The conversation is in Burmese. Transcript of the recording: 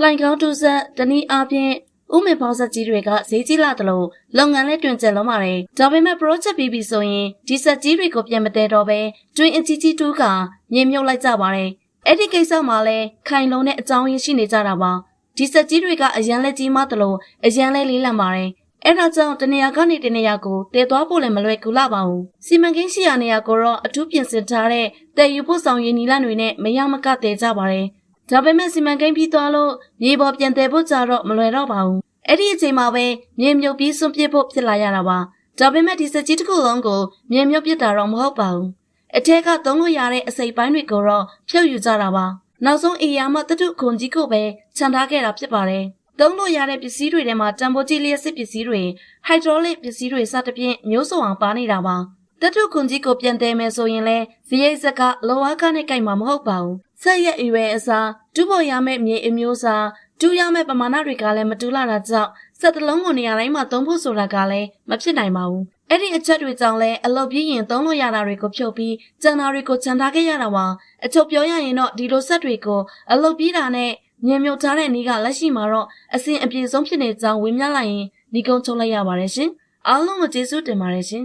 လှိုင်ကောင်းတူဆက်တနည်းအားဖြင့်ဥမေပေါင်းဆက်ကြီးတွေကဈေးကြီးလာတယ်လို့လုပ်ငန်းလဲတွင်ကျယ်လုံးပါတယ်။ဒါပေမဲ့ project ပြီးပြီဆိုရင်ဒီဆက်ကြီးတွေကိုပြန်မတဲတော့ပဲတွင်အကြီးကြီးတူးကမြေမြုပ်လိုက်ကြပါတယ်။အဲ့ဒီကိစ္စမှာလဲခိုင်လုံးတဲ့အကြောင်းရင်းရှိနေကြတာပါ။ဒီဆက်ကြီးတွေကအရန်လဲကြီးမားတယ်လို့အရန်လဲလေးလံပါတယ်။အဲ့ဒါကြောင့်တနေရာကနေတနေရာကိုတည်သွားဖို့လည်းမလွယ်ကူလာပါဘူး။စီမံကိန်းရှိရာနေရာကိုတော့အထူးပြင်ဆင်ထားတဲ့တည်ယူဖို့ဆောင်ရည်နီလန်းတွေနဲ့မရမကတည်ကြပါတယ်။ ဒါပေမဲ့စီမံကိန်းပြီးသွားလို့မြေပေါ်ပြန်တည်ဖို့ကြတော့မလွယ်တော့ပါဘူး။အဲ့ဒီအချိန်မှာပဲမြေမြုပ်ပြီးစွန့်ပစ်ဖို့ဖြစ်လာရတာပါ။ဒါပေမဲ့ဒီစက်ကြီးတစ်ခုလုံးကိုမြေမြုပ်ပစ်တာတော့မဟုတ်ပါဘူး။အထက်ကသုံးလို့ရတဲ့အစိပ်ပိုင်းတွေကိုတော့ဖြုတ်ယူကြတာပါ။နောက်ဆုံးအေယာမတတုခွန်ကြီးကိုပဲခြံထားခဲ့တာဖြစ်ပါတယ်။သုံးလို့ရတဲ့ပစ္စည်းတွေထဲမှာတံပိုးကြီးလျက်စစ်ပစ္စည်းတွေဟိုက်ဒရိုလစ်ပစ္စည်းတွေစသဖြင့်မျိုးစုံအောင်ပါနေတာပါတတုခွန်ကြီးကိုပြန်တယ်မယ်ဆိုရင်လဲဇရိတ်စက်ကလောဝါကနဲ့ကြိုက်မှာမဟုတ်ပါဘူး ဆက်ရက်အရွယ်အစားတူဖို့ရမယ့်မြေအမျိုးအစားတူရမယ့်ပမာဏတွေကလည်းမတူလာတာကြောင့်စက်တလုံးကိုနေရာတိုင်းမှာသုံးဖို့ဆိုတာကလည်းမဖြစ်နိုင်ပါဘူးအဲ့ဒီအချက်တွေကြောင့်လဲအလုပ်ပြည့်ရင်သုံးလို့ရတာတွေကိုဖြုတ်ပြီးကျန်တာတွေကိုခြံထားခဲ့ရတာပါအချုပ်ပြောရရင်တော့ဒီလိုဆက်တွေကိုအလုပ်ပြည့်တာနဲ့ညင်မြုပ်ထားတဲ့နေ့ကလက်ရှိမှာတော့အစဉ်အပြေဆုံးဖြစ်နေကြောင်းဝေမျှလိုက်ရင်ဒီကုန်းချုပ်လိုက်ရပါတယ်ရှင်အားလုံးကိုကျေးဇူးတင်ပါတယ်ရှင်